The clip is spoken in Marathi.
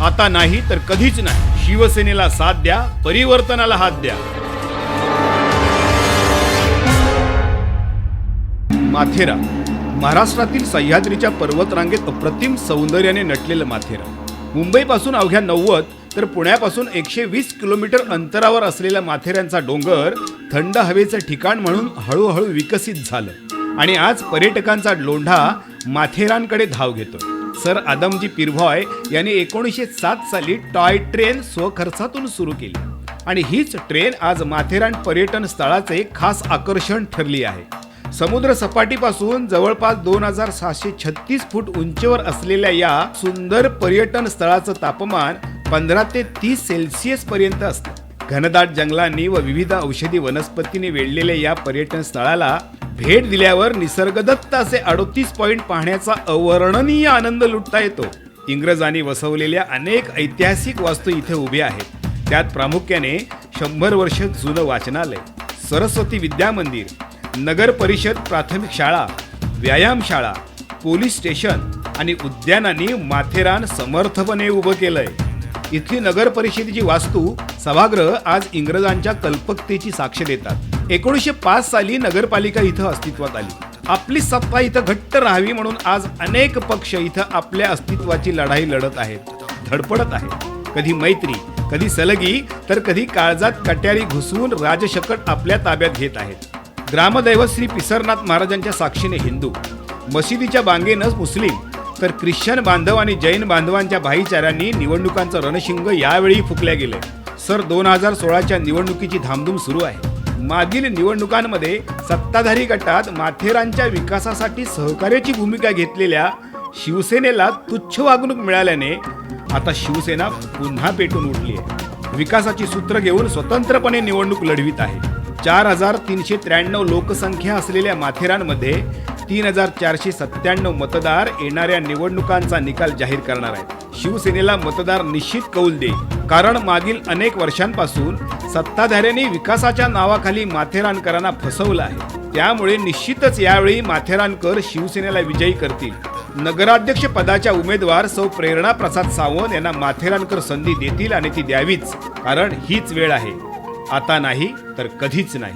आता नाही तर कधीच नाही. शिवसेनेला साथ द्या परिवर्तनाला हात द्या. माथेरा. महाराष्ट्रातील सह्याद्रीच्या पर्वतरांगेत अप्रतिम सौंदर्याने नटलेलं माथेरा. मुंबईपासून अवघ्या नव्वद तर पुण्यापासून एकशे वीस किलोमीटर अंतरावर असलेल्या माथेऱ्यांचा डोंगर थंड हवेचं ठिकाण म्हणून हळूहळू विकसित झालं. आणि आज पर्यटकांचा लोंढा माथेरानकडे धाव घेतोय. सर आदमजी पिरभॉय यांनी एकोणीसशे सात साली टॉय ट्रेन स्वखर्चातून सुरू केली. आणि हीच ट्रेन आज माथेरान पर्यटन स्थळाचे खास आकर्षण ठरली आहे. समुद्र सपाटीपासून जवळपास दोन हजार सहाशे छत्तीस फूट उंचीवर असलेल्या या सुंदर पर्यटन स्थळाचं तापमान पंधरा ते तीस सेल्सिअस पर्यंत असतं. घनदाट जंगलांनी व विविध औषधी वनस्पतीने वेढलेल्या या पर्यटन स्थळाला भेट दिल्यावर निसर्गदत्त असे अडोतीस पॉईंट पाहण्याचा अवर्णनीय आनंद लुटता येतो. इंग्रजांनी वसवलेल्या अनेक ऐतिहासिक वास्तू इथे उभ्या आहेत. त्यात प्रामुख्याने शंभर वर्ष जुनं वाचनालय सरस्वती विद्या मंदिर नगर परिषद प्राथमिक शाळा व्यायामशाळा पोलीस स्टेशन आणि उद्यानांनी माथेरान समर्थपणे उभं केलंय. इथली नगर परिषदेची वास्तू सभागृह आज इंग्रजांच्या कल्पकतेची साक्ष देतात. एकोणीसशे पाच साली नगरपालिका इथं अस्तित्वात आली. आपली सत्ता इथं घट्ट राहावी म्हणून आज अनेक पक्ष इथं आपल्या अस्तित्वाची लढाई लढत आहेत. धडपडत आहेत. कधी मैत्री कधी सलगी तर कधी काळजात कट्यारी घुसवून राजशकट आपल्या ताब्यात घेत आहेत. ग्रामदैवत श्री पिसरनाथ महाराजांच्या साक्षीने हिंदू. मशिदीच्या बांगेनं मुस्लिम. तर ख्रिश्चन बांधव आणि जैन बांधवांच्या भाईचाऱ्यांनी निवडणुकांचं रणशिंग यावेळी फुकल्या गेले. सर दोन हजार सोळाच्या निवडणुकीची धामधूम सुरू आहे. मागील निवडणुकांमध्ये सत्ताधारी गटात माथेरानच्या विकासासाठी सहकार्याची भूमिका घेतलेल्या शिवसेनेला तुच्छ वागणूक मिळाल्याने आता शिवसेना पुन्हा पेटून उठली आहे. विकासाची सूत्र घेऊन स्वतंत्रपणे निवडणूक लढवित आहे. चार हजार तीनशे त्र्याण्णव लोकसंख्या असलेल्या माथेरानमध्ये तीन हजार चारशे सत्त्याण्णव मतदार येणाऱ्या निवडणुकांचा निकाल जाहीर करणार आहेत. शिवसेनेला मतदार निश्चित कौल देईल कारण मागील अनेक वर्षांपासून सत्ताधाऱ्यांनी विकासाच्या नावाखाली माथेरानकरांना फसवलं आहे. त्यामुळे निश्चितच यावेळी माथेरानकर शिवसेनेला विजयी करतील. नगराध्यक्ष पदाच्या उमेदवार सौ प्रेरणा प्रसाद सावंत यांना माथेरानकर संधी देतील आणि ती द्यावीच. कारण हीच वेळ आहे. आता नाही तर कधीच नाही.